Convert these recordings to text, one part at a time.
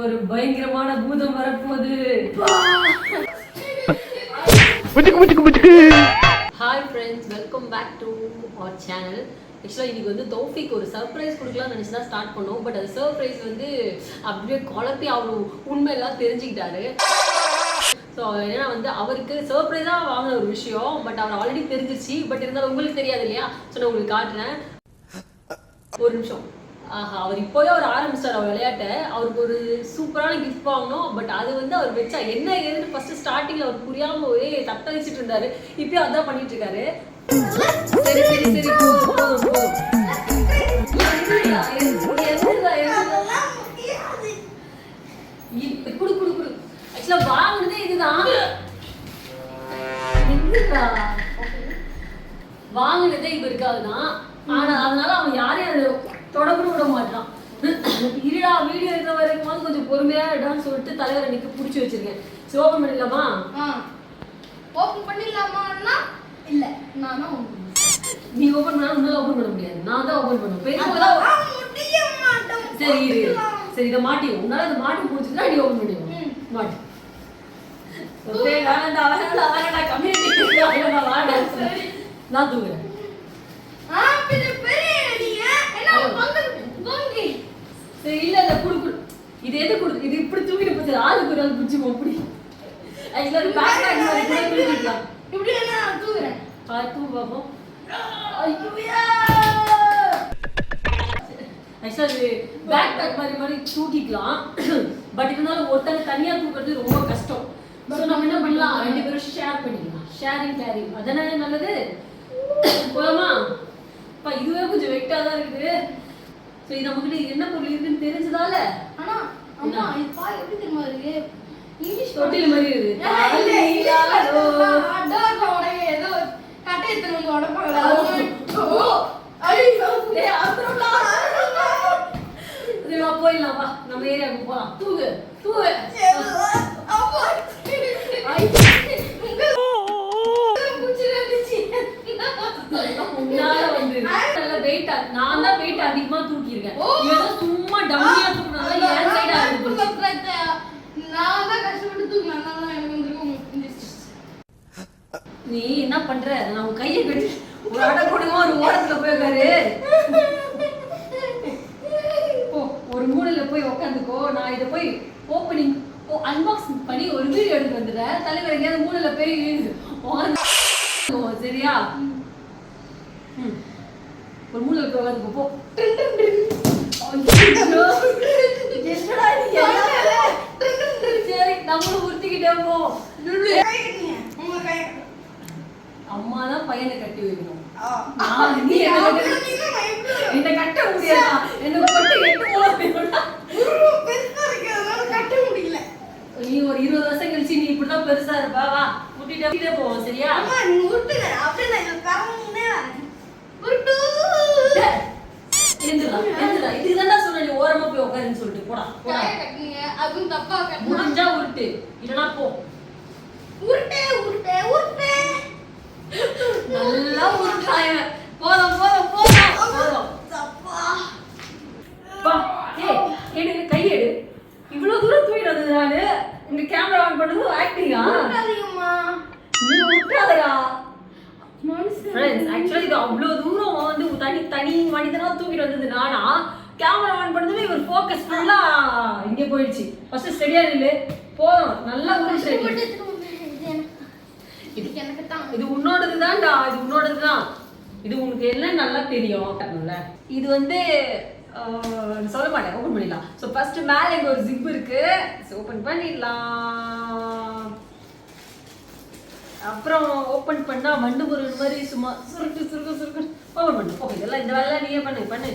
ஒரு பயங்கரமான பூதம் வரப்போகுது. Hi friends welcome back to our channel ஆக்சுவலாக இன்னைக்கு வந்து தௌஃபிக் ஒரு சர்ப்ரைஸ் கொடுக்கலாம்னு நினச்சி தான் ஸ்டார்ட் பண்ணோம். பட் அது சர்ப்ரைஸ் வந்து அப்படியே குழப்பி அவர் உண்மையெல்லாம் தெரிஞ்சுக்கிட்டாரு. ஸோ ஏன்னா வந்து அவருக்கு சர்ப்ரைஸாக வாங்கின ஒரு விஷயம் பட் அவர் ஆல்ரெடி தெரிஞ்சிருச்சு. பட் இருந்தாலும் உங்களுக்கு தெரியாது இல்லையா? ஸோ நான் உங்களுக்கு காட்டுறேன். ஒரு நிமிஷம். ஆஹா அவர் இப்போவே அவர் ஆரம்பிச்சார் அவர் விளையாட்டை. அவருக்கு ஒரு சூப்பரான கிஃப்ட் வாங்கணும் பட் அது வந்து அவர் வச்சா என்ன ஏதுன்னு ஃபர்ஸ்ட் ஸ்டார்டிங்ல அவர் புரியாம ஒரே தட்ட வச்சுட்டு இருந்தாரு. இப்பயும் அதான் பண்ணிட்டு இருக்காரு. சரி சரி சரி போதும் போதும் போதும் இப்ப குடு குடு குடு. ஆக்சுவலா வாங்கினதே இதுதான். வாங்கினதே இவருக்காக தான் ஆனா அதனால அவன் யாரையும் தொடர்பு விட மாட்டான் இருடா வீடியோ இருக்கிற வரைக்கும் கொஞ்சம் பொறுமையா இருடான்னு சொல்லிட்டு தலைவரை நிக்க புடிச்சு வச்சிருக்கேன். சரி ஓபன் பண்ணிடலாமா? ஓபன் பண்ணிடலாமான்னா? இல்ல நான் தான். நீ ஓபன் பண்ணா உன்னால ஓபன் பண்ண முடியாது. நான் தான் ஓபன் பண்ணுவேன். பெரியவங்க முடிய மாட்டோம். சரி இரு. சரி இதை மாட்டி. உன்னால இதை மாட்டி பிடிச்சிட்டா நீ ஓபன் பண்ணிடுவோம் ம். மாட்டு. ஓகே கம்யூனிட்டி வேணாண்டா வாடா நான் தூங்குறேன் ஆ, பின்ன பெரிய அடிங்க. என்ன பங்கு பங்கு. சரி இல்ல இல்ல குடு குடு இது எது குடு இது இப்படி தூக்கிட்டு போச்சு? ஆளுக்கு ஒரு ஆள் பிடிச்சி அப்படி ஆக்சுவலா பேக் பேக் மாதிரி கூட தூக்கிக்கலாம் இப்படி நான் தூக்குறேன். பார்த்து பார்ப்போம் ஐயோயா! ஆக்சுவலா இது பேக் பேக் மாதிரி மாதிரி தூக்கிக்கலாம். பட் இருந்தாலும் ஒருத்தங்க தனியா தூக்குறது ரொம்ப கஷ்டம். ஸோ நம்ம என்ன பண்ணலாம்? ரெண்டு பேரும் ஷேர் பண்ணிக்கலாம். ஷேரிங் கேரிங் அதானே நல்லது. போலாமா? அப்பா இதுவே கொஞ்சம் வெயிட்டா தான் இருக்குது. ஸோ இது என்ன பொருள் இருக்குன்னு தெரிஞ்சதால. ஆனா, அம்மா, இது பாரு, எப்படி தெரியுமா இருக்கு? இங்கிலீஷ் தொட்டில் மாதிரி இல்ல, உடைக்க ஏதோ கட்டை எடுத்துட்டு வந்து உடைப்பாங்களே. ஓ, ஐயோ. அப்புறம்டா. சரி, வா, போயிடலாம் வா நம்ம ஏரியாவுக்கு போலாம் தூங்கு தூங்கு அம்மா. ஐ, பூச்சி இருந்துச்சு. உன்னால வந்து நல்ல weight ஆ- நான் தான் weight அதிகமா தூக்கியிருக்கேன் ஓ. ஏதோ சும்மா டம்மியா தூக்குனால என் சைடு ஆகுது நான் தான் கஷ்டப்பட்டு தூக்கினேன் அதனால தான் எனக்கு வந்திருக்கும் இந்த நீ என்ன பண்ற நான் உன் கையை கட்டி ஒரு அடை போடுமா ஒரு ஓரத்துல போய் உட்காரு போ ஒரு மூலையில போய் உட்காந்துக்கோ நான் இதை போய் ஓப்பனிங் அன்பாக்ஸ் பண்ணி ஒரு வந்துடுறேன் தலைவர் எங்கேயாவது மூலையில போய் உட்காந்து சரியா. ஒரு மூலையில போய் உட்காந்துக்கோ போ? சரி நம்மளும் உறுத்திக்கிட்டே போ. அம்மா தான் பையனை கட்டி வைக்கணும். என்ன கட்டி- என்ன கட்ட முடியாதா? என்ன போட்டு எட்டு நீ ஒரு இருபது வருஷம் கழிச்சு நீ இப்படிதான் பெருசா இருப்பா. வா கூட்டிட்டே போவோம் சரியா? டேய், எந்திரா எந்திரா இதுதான்டா சொன்ன நீ ஓரமா போய் உட்காருன்னு சொல்லிட்டு. போடா போடா. அதுவும் தப்பா கட்டணும் முடிஞ்சா உருட்டு. இல்லனா போ. உருட்டே உருட்டே உருட்டே. நல்லா உருட்டாய போதும் போதும் போதும். போதும். தப்பா. வா ஏய் எடு கை எடு. இவ்வளவு தூரம் வந்தது நானு. இந்த கேமரா ஆன் பண்ணது ஆக்டிங்கா உருட்டாதீங்கம்மா நீ மனுஷன். ஃப்ரெண்ட்ஸ் ஆக்சுவலி இது அவ்வளோ தூரம் வந்து தனி தனி மனிதனா தூக்கிட்டு வந்தது நானா? கேமரா ஆன் பண்ணதுமே இவர் ஃபோக்கஸ் ஃபுல்லா இங்கே போயிடுச்சு. ஃபர்ஸ்ட் ஸ்டெடியா நில்லு. போதும். நல்லா. இது எனக்கு தான் இது உன்னோடது தான்டா இது உன்னோடது தான் இது உனக்கு எல்லாம் நல்லா தெரியும்? இது வந்து சொல்ல மாட்டேன். ஓப்பன் பண்ணிடலாம். ஸோ ஃபர்ஸ்ட் மேலே இங்க ஒரு ஜிப் இருக்கு. ஓப்பன் பண்ணிடலாம். அப்புறம் ஓப்பன் பண்ணா மண்டு முருகன் மாதிரி சும்மா சுருட்டு சுருக்கு சுருக்கு ஓப்பன் பண்ணு. ஓகே இதெல்லாம் இந்த வேலைலாம் நீயே பண்ணு பண்ணு.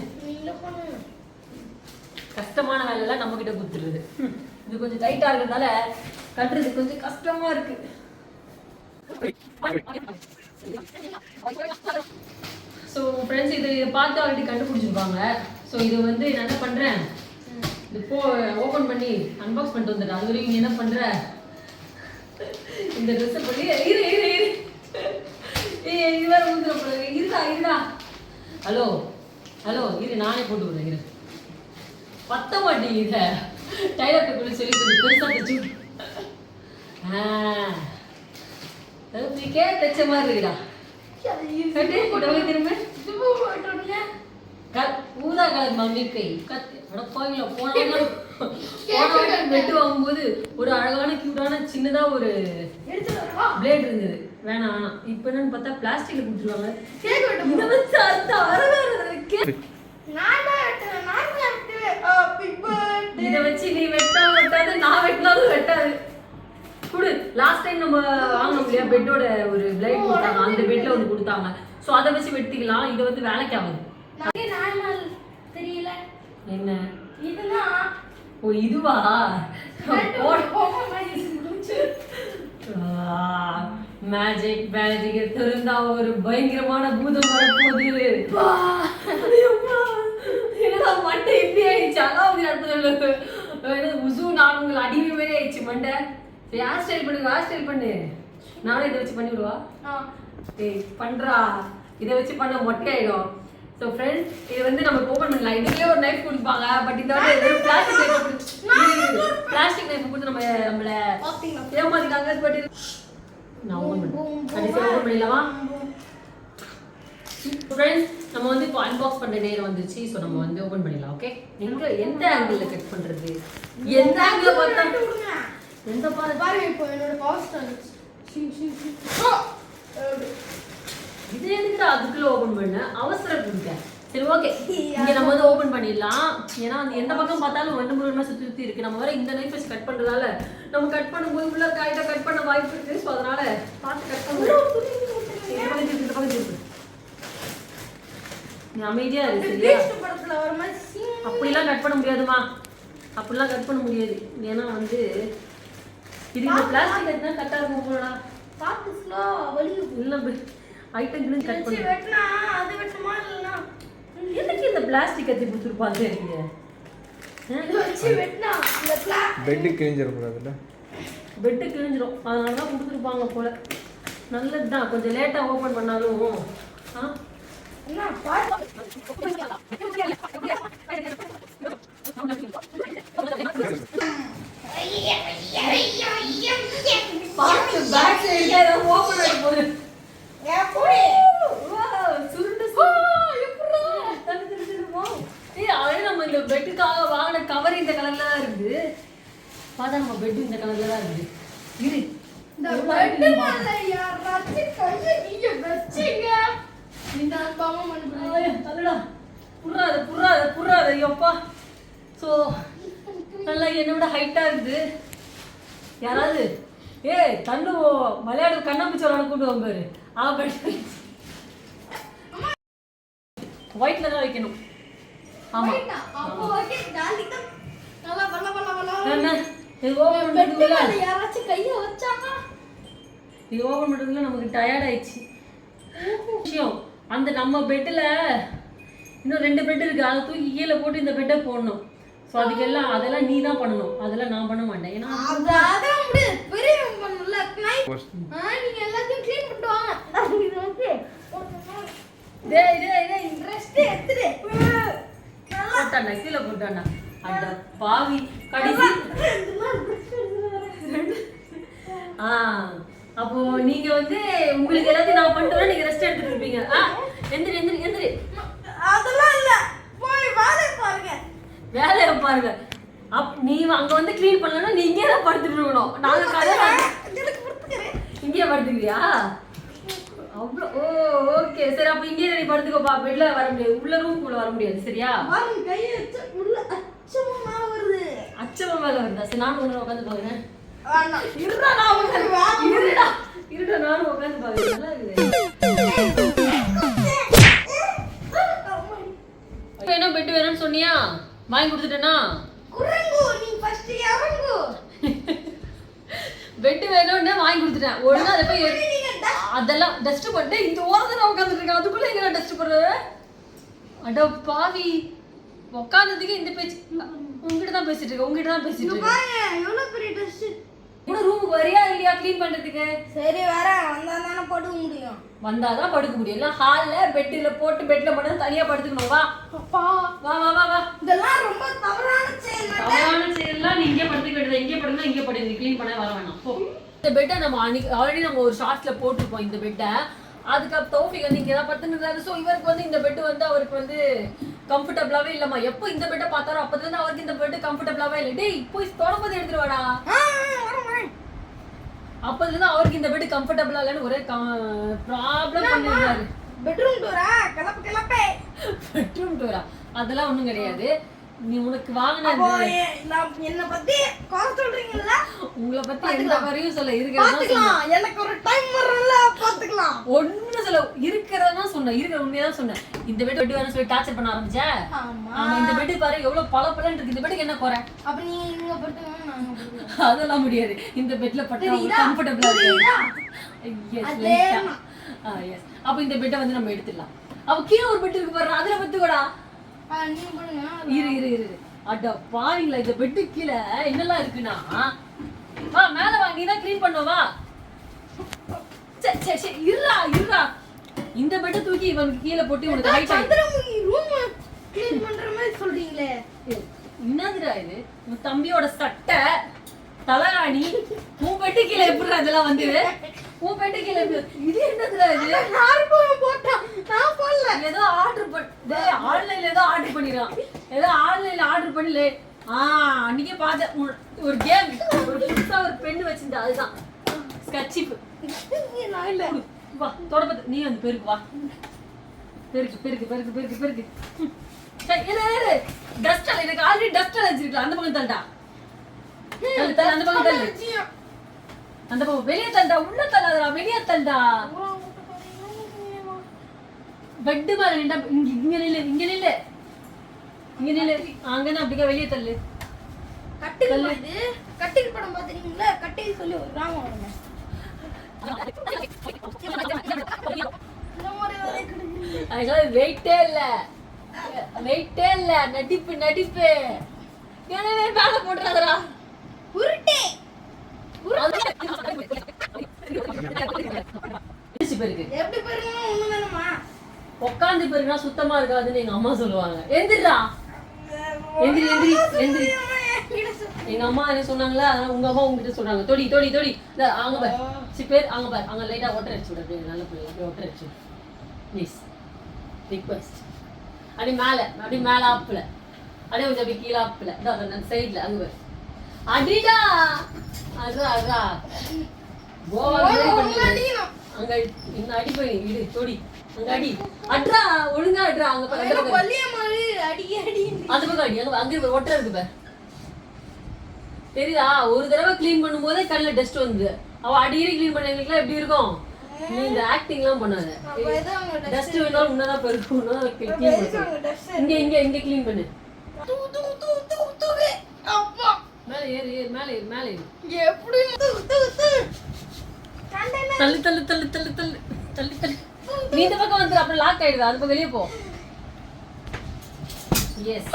கஷ்டமான வேலையெல்லாம் நம்ம கிட்ட குத்துருது ம், இது கொஞ்சம் டைட்டா இருக்கிறதால கட்டுறது கொஞ்சம் கஷ்டமா இருக்கு. ஸோ ஃப்ரெண்ட்ஸ் இது பார்த்து ஆல்ரெடி கண்டுபிடிச்சிருப்பாங்க. ஸோ இது வந்து நான் என்ன பண்ணுறேன் இது போ ஓப்பன் பண்ணி அன்பாக்ஸ் பண்ணிட்டு வந்துடுறேன் அது வரைக்கும் நீ என்ன பண்ணுற இந்த ட்ரெஸ்ஸை பண்ணி இரு இரு இரு ஏய் இது வேறு ஊந்துற இருடா இருடா. ஹலோ ஹலோ இரு நானே போட்டு விடுறேன் இரு. பத்த மாட்டேங்குது டைலர் கூட சொல்லி கொஞ்சம் பெருசா தைச்சு தௌஃபிக்கே தைச்ச மாதிரி இருக்குடா ஊதா கலர் மம்மி கை கோயில வெட்டு வாங்கும்போது ஒரு அழகான கியூட்டான சின்னதா ஒரு? பிளேட் இருந்தது. வேணாம் வேணாம். இப்போ என்னன்னு பார்த்தா பிளாஸ்டிக்ல கொடுத்துருவாங்க. இதை வச்சு நீ வெட்டா வெட்டாது நான் வெட்டினாலும் வெட்டாது. குடு லாஸ்ட் டைம் நம்ம வாங்கினோம் இல்லையா? பெட்டோட ஒரு பிளேட் கொடுத்தாங்க. அந்த பெட்ல ஒன்று கொடுத்தாங்க. ஸோ அதை வச்சு வெட்டிக்கலாம். இதை வந்து வேலைக்கு ஆகுது. தெரியல. என்ன? இதுதான். ஓ இதுவா. மேஜிக் மேஜிக் தெரிந்தா ஒரு பயங்கரமான பூதம் வரப்போகுது. என்னடா மண்டை இப்படி ஆயிடுச்சு? அதாவது நடத்துறது உசு நான் உங்களை அடிமை மாதிரி ஆயிடுச்சு மண்டை. சரி ஹேர் ஸ்டைல் பண்ணு ஹேர் ஸ்டைல் பண்ணு. நானும் இதை வச்சு பண்ணி விடுவா? ஆ. ஏய் பண்றா. இதை வச்சு பண்ண மொட்டையாயிடும். ஸோ ஃப்ரெண்ட்ஸ் இது வந்து நம்ம ஓப்பன் பண்ணலாம். இதுலயே ஒரு நைஃப் கொடுப்பாங்க. பட் இந்த பிளாஸ்டிக் நைஃப் பிளாஸ்டிக் நைஃப் கொடுத்து நம்ம நம்மள? ஏமாத்திட்டாங்க. பட் நான் ஓப்பன் பண்ணேன் கடைசியாக ஓப்பன் பண்ணிடலாமா? ஃப்ரெண்ட்ஸ் நம்ம வந்து இப்போ அன்பாக்ஸ் பண்ற நேரம் வந்துருச்சு. ஸோ நம்ம வந்து ஓப்பன் பண்ணிடலாம் ஓகே எங்க எந்த ஆங்கிள் கட் பண்றது? எந்த ஆங்கிள் பார்த்தா. எந்த பாரு? பாருங்க இப்போ என்னோட பவர். இது எதுக்குடா அதுக்குள்ள ஓபன் பண்ண? அவசரம் கொடுக்க சரி ஓகே இங்க நம்ம வந்து ஓபன் பண்ணிடலாம். ஏன்னா வந்து எந்த பக்கம் பார்த்தாலும் ரெண்டு மூணு சுத்தி சுத்தி இருக்கு. நம்ம வேற இந்த நைஃப் வச்சு கட் பண்றதால நம்ம கட் பண்ணும்போது உள்ள காய்ட்டா கட் பண்ண வாய்ப்பு இருக்கு. ஸோ அதனால பார்த்து கட் பண்ணுவோம் அமைதியா இருக்கு. அப்படிலாம் கட் பண்ண முடியாதுமா. அப்படிலாம் கட் பண்ண முடியாது. ஏன்னா வந்து இது இந்த பிளாஸ்டிக் எடுத்தா கட்டா இருக்கும் போலடா பார்த்து ஸ்லோ வலி இல்ல ஐட்டம் கிழிஞ்சு கட் பண்ணு. வெட்டினா அது வெட்டுமா எனக்கு இந்த பிளாஸ்டிக் கத்தி கொடுத்துருப்பாங்க வச்சு வெட்டினா இந்த பிளா பெட்டு பெட்டு கிழிஞ்சிரும். அதனால தான் கொடுத்துருப்பாங்க போல. நல்லது தான் கொஞ்சம் லேட்டாக ஓப்பன் பண்ணாலும். ஆ. என்ன ஓப்பன் ஆகி சுருண்டு ஏய், நம்ம பெட்டுக்காக வாங்கின கவர் இந்த கலர்ல தான் இருக்குது பார்த்தா நம்ம பெட் இந்த கலர்ல தான் இருக்குது இரு இந்த பெட்டு மேல யாராச்சும் கையை நீங்க வச்சீங்க இந்த அனுபவம் பண்ணுறேன் ஆயா, தள்ளுடா புறாது ஐயோப்பா ஸோ நல்லா என்னை விட ஹைட்டாக இருக்குது. யாராவது? ஏய் தள்ளு விளையாடு கண்ணாம்பூச்சி விளையாட கூட்டு வாங்க பாரு ஒயிட்ல தான் வைக்கணும். ஆமா. என்ன இது மேல யாராச்சும் கையை வச்சாங்க இது ஓபன் பண்ணுறதுக்குள்ள நமக்கு டயர்ட் ஆயிடுச்சு. விஷயம் அந்த நம்ம பெட்டில் இன்னும் ரெண்டு பெட் இருக்கு. அதை தூக்கி கீழே போட்டு இந்த பெட்டை போடணும். ஸோ அதுக்கெல்லாம் அதெல்லாம் நீ தான் பண்ணணும். அதெல்லாம் நான் பண்ண மாட்டேன். ஏன்னா அது அதான் முடியாது பெரியவங்க பண்ணல நீங்க எல்லாத்தையும் க்ளீன் பண்ணிட்டு வாங்க. டேய் டேய் டேய் ரெஸ்ட் எடுத்துடு. போட்டாண்டா கீழே போட்டாண்டா. அட பாவி கடைசி ஆ அப்போ நீங்க வந்து உங்களுக்கு எல்லாத்தையும் நான் பண்ணிட்டு வரேன், நீங்க ரெஸ்ட் எடுத்துட்டு இருப்பீங்க. ஆ எந்திரி எந்திரி எந்திரி. அதெல்லாம் இல்ல. போய் பாருங்க வேலையை பாருங்க அப் நீ அங்க வந்து க்ளீன் பண்ணலன்னா நீ இங்கே தான் படுத்துட்டு இருக்கணும் நாங்க இங்கே படுத்துக்கிறியா அவ்வளோ ஓ ஓகே சரி அப்போ இங்கே நீ படுத்துக்கோப்பா பெட்ல வர முடியாது உள்ள ரூம்குள்ள வர முடியாது சரியா உள்ள அச்சமா மேல வருது சரி நானும் உங்களை உட்காந்து பாக்குறேன் இருடா இருடா நானும் உட்காந்து பாக்குறேன் நல்லா இருக்குது என்ன பெட் வேணும்னு சொன்னியா வாங்கி கொடுத்துட்டேனா குரங்கு நீ ஃபர்ஸ்ட் இறங்கு. பெட் வேணும்னு வாங்கி கொடுத்துட்டேன். ஒழுங்கா அதை போய் அதெல்லாம் டஸ்ட் பண்ணிட்டு இந்த ஓரத்துல உட்காந்துட்டு இருக்கேன். அதுக்குள்ள எங்க டஸ்ட் பண்ற அட பாவி. உட்காந்ததுக்கு இந்த பேச்சு. உங்ககிட்ட தான் பேசிட்டு இருக்கேன். உங்ககிட்ட தான் பேசிட்டு இருக்கேன். பாருங்க எவ்வளவு பெரிய டஸ்ட் கூட ரூமுக்கு வரியா இல்லையா க்ளீன் பண்றதுக்கு? சரி வரேன். வந்தா தானே படுக்க முடியும். வந்தாதான் படுக்க முடியும். இல்ல ஹால்ல பெட்ல போட்டு பெட்ல மட்டும் தனியா படுத்துக்கணும். வா. அப்பா. வா வா வா வா. இதெல்லாம் ரொம்ப தவறான செயல் தவறான செயல்லாம் நீ இங்கே படுத்துக்க வேண்டியது இங்கே படுங்க இங்கே படு. நீ க்ளீன் பண்ண வர வேணாம். போ. இந்த பெட்டை நம்ம அன்னைக்கு ஆல்ரெடி நம்ம ஒரு ஷார்ட்ஸ்ல போட்டிருப்போம் இந்த பெட்டை அதுக்கு தோஃபிக் வந்து இங்கே தான் படுத்துருந்தாரு ஸோ இவருக்கு வந்து இந்த பெட் வந்து அவருக்கு வந்து கம்ஃபர்டபுளாவே இல்லம்மா. எப்போ இந்த பெட்டை பார்த்தாரோ அப்போ இருந்து அவருக்கு இந்த பெட் கம்ஃபர்டபுளாவே இல்லை. டேய் போய் தொடப்பது எடுத்துட்டு வாடா அப்போதுல இருந்து அவருக்கு இந்த பெட் கம்ஃபர்டபுளா இல்லைன்னு ஒரே ப்ராப்ளம் பண்ணிருந்தாரு. பெட்ரூம் டோரா கிளப்பு கிளப்பே. பெட்ரூம் டோரா அதெல்லாம் ஒண்ணும் கிடையாது. நீ உனக்கு வாங்கின என்ன பத்தி குறை சொல்றீங்கல்ல? உங்களை பத்தி எந்த வரையும் சொல்ல பாத்துக்கலாம் எனக்கு ஒரு டைம் பாத்துக்கலாம் ஒண்ணு சொல்ல இருக்கிறதா சொன்னேன். இருக்கிற உண்மையதான் சொன்னேன். இந்த பெட் பெட் வேணும் சொல்லி டார்ச்சர் பண்ண ஆரம்பிச்ச? ஆமா. ஆமா இந்த பெட் பாரு எவ்வளவு பல இருக்கு. இந்த பெட்டுக்கு என்ன குறை? அப்ப நீ இங்க. அதெல்லாம் முடியாது. இந்த பெட்ல பட்டா? கம்ஃபர்டபுளா? இருக்கு. எஸ் அப்ப இந்த பெட்டை வந்து நம்ம எடுத்துடலாம். அப்ப கீழே ஒரு பெட் இருக்கு பாரு அதுல பத்துக்கோடா. இரு இரு இரு. அட பாருங்களா இந்த பெட்டு கீழே என்னெல்லாம் இருக்குன்னா? வா மேல வா நீ தான் க்ளீன் பண்ணுவா இருடா இருடா. இந்த பெட்டை தூக்கி இவனுக்கு கீழே போட்டு இவனுக்கு ஹைட் சந்திரமுகி ரூம் க்ளீன் பண்ற மாதிரி சொல்றீங்களே. என்னதுடா இது? உன் தம்பியோட சட்டை தலகாணி உன் பெட்டு கீழே எப்படிடா இதெல்லாம் வந்து உன் பெட்டு கீழே எப்படி இது என்னதுடா இது? நார்மல் போட்டா நான் போடல. ஏதோ ஆர்டர் பண்ண ஆன்லைன்ல ஏதோ ஆர்டர் பண்ணிருக்கான் ஏதோ ஆன்லைன்ல ஆர்டர் பண்ணல. ஆ அன்னைக்கே பார்த்தேன் ஒரு கேம் ஒரு புதுசா ஒரு பென் வச்சிருந்தா அதுதான். ஸ்கட்சிப் நான் இல்ல வா தொடப்பத்து. நீ வந்து பெருக்கு வா. பெருக்கு பெருக்கு பெருக்கு பெருக்கு பெருக்கு. சரி, இரு டஸ்ட் எனக்கு ஆல்ரெடி டஸ்ட் அலர்ஜி அந்த பக்கம் தள்ளுடா. தள்ளு தள்ளு அந்த பக்கம் தள்ளு. அந்த பக்கம் வெளியே தள்ளுடா உள்ள தள்ளாதடா வெளியே தள்ளுடா. பெட் மேல நின்றா இங்க இங்க நில்லு இங்க நில்லு. இங்க நில்லு. அங்கன்னு அப்படிக்கா வெளியே தள்ளு. கட்டில் இது கட்டில் படம் பாத்துறீங்களா கட்டில் சொல்லி ஒரு கிராமம் வருங்க. வெயிட்டே இல்ல. வெயிட்டே இல்ல. நடிப்பு நடிப்பு. எனவே மேல உருட்டே. உட்காந்து பெருக்குனா சுத்தமா இருக்காதுன்னு எங்க அம்மா சொல்லுவாங்க. எந்திரா எந்திரி எந்திரி. எந்திரி எங்க அம்மா என்ன சொன்னாங்களா? அதனால உங்க அம்மா உங்ககிட்ட சொல்றாங்க. தொடி தொடி தொடி. இந்த அங்க பார். சி பேர் அங்க பார். அங்க லைட்டா ஒட்டர் அடிச்சு விடு. நல்ல பிள்ளை. அப்படியே ஒட்டர் அடிச்சு ப்ளீஸ் ரிக்வெஸ்ட் அப்படி மேல. அப்படி மேல ஆப்புல. அப்படியே கொஞ்சம் அப்படி கீழே ஆப்புல. அந்த சைடுல அங்க பார். அடிடா! அட்ரா அட்ரா கோவா அங்க இந்த அடி போய் இடு தொடி. அங்க அடி. அட்ரா ஒழுங்கா அட்ரா. அங்க பக்கம் அடி அடி. அந்த பக்கம் அடி. அங்க அங்க ஒரு ஒட்டரை இருக்கு பாரு. தெரியுதா? ஒரு தடவை க்ளீன் பண்ணும்போதே கண்ணுல டஸ்ட் வந்து அவ அடிக்கடி க்ளீன் பண்ணவங்களுக்குலாம் எப்படி இருக்கும்? நீ இந்த ஆக்டிங் எல்லாம் பண்ணாத. டஸ்ட் வேணாலும் உன்னதான் உன்னதான் க்ளீன் பண்ணு. இங்க இங்க இங்க க்ளீன் பண்ணு. மேல ஏறு ஏறு மேல ஏறு மேல எப்படி? தள்ளு தள்ளு தள்ளு தள்ளு தள்ளு. தள்ளு தள்ளு. நீ இந்த பக்கம் வந்து அப்புறம் லாக் ஆயிடுது. அது வெளியே போ. எஸ்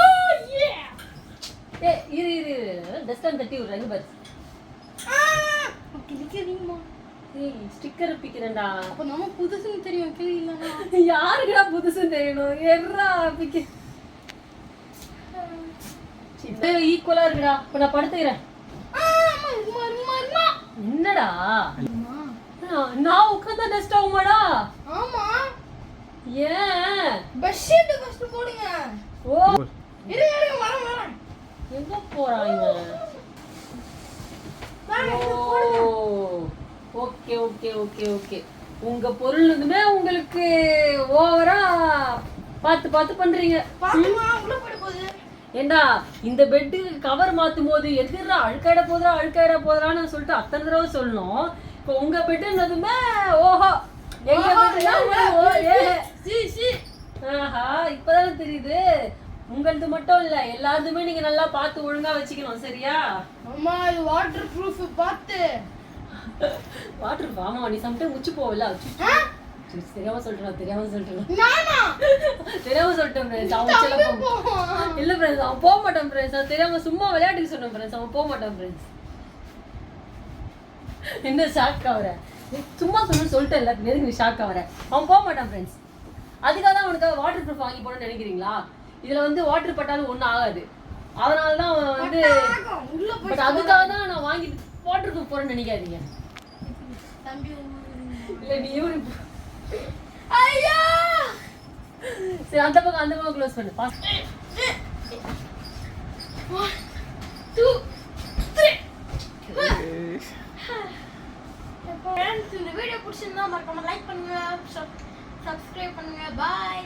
ஏ இரு இரு இரு டஸ்ட் தட்டி விடுறேன் பாரு. ஆ கிளிக்கிறீமா ஏய் ஸ்டிக்கர் பிக்கிறேன்டா. அப்ப நம்ம புதுசுன்னு தெரியும் கிளியிலனா யாருக்குடா புதுசுன்னு தெரியணும்? எர்ரா பிக்க. ஈக்குவலா இருக்குடா. இப்ப நான் படுத்துக்கிறேன். என்னடா? நான் நான் உட்காந்தா டஸ்ட் ஆகுமாடா? ஆமா. ஏன்? பெட்ஷீட் ஃபர்ஸ்ட் போடுங்க. ஓ. இரு இரு எங்க போறான் இவன். Okay okay okay okay. உங்க பொருளுமே உங்களுக்கு ஓவரா பார்த்து பார்த்து பண்றீங்க. ஏண்டா இந்த பெட்டு கவர் மாத்தும் போது எதிரா அழுக்காயிட போதா அழுக்காயிட போதான்னு சொல்லிட்டு அத்தனை தடவை சொல்லணும். இப்போ உங்க பெட்டுன்னதுமே ஓஹோ. எங்க பெட்டுனா ஓ ஏ. C C. ஆஹா இப்பதானே தெரியுது. உங்களது மட்டும் இல்ல எல்லாத்துமே நீங்க நல்லா பார்த்து ஒழுங்கா வச்சுக்கணும் சரியா? அம்மா இது வாட்டர் ப்ரூஃப் பார்த்து. வாட்டர் ஆமா நீ சம்டைம் உச்சி போவல? தெரியாம சொல்றேன் தெரியாம சொல்றேன். தெரியாம சொல்லிட்டேன் ஃப்ரெண்ட்ஸ் அவன் உச்சில போவோம். இல்ல ஃப்ரெண்ட்ஸ் அவன் போக மாட்டான் ஃப்ரெண்ட்ஸ் அது தெரியாம சும்மா விளையாட்டுக்கு சொன்னேன் ஃப்ரெண்ட்ஸ் அவன் போக மாட்டான் ஃப்ரெண்ட்ஸ் என்ன ஷாக் ஆகுற சும்மா சொன்னு சொல்லிட்டு இல்லை எதுக்கு ஷாக் ஆகுற அவன் போக மாட்டான் ஃப்ரெண்ட்ஸ் அதுக்காக தான் அவனுக்கு வாட்டர் ப்ரூஃப் வாங்கி போடணும்னு நினைக்கிறீங்களா? இதுல வந்து வாட்டர் பட்டாலும் ஒன்றும் ஆகாது. அதனால தான் வந்து ஆகும். உள்ள போய் பட் அதுக்காக தான் நான் வாங்கி வாட்டர் ப்ரூஃப் போறேன்னு நினைக்காதீங்க. தம்பி இல்லை நீ ஐயா! சரி அந்த பக்கம் அந்த பக்கம் க்ளோஸ் பண்ணு. Boss one two three friends இந்த வீடியோ பிடிச்சிருந்தா மறக்காம லைக் பண்ணுங்க சப்ஸ்கிரைப் பண்ணுங்க. பாய்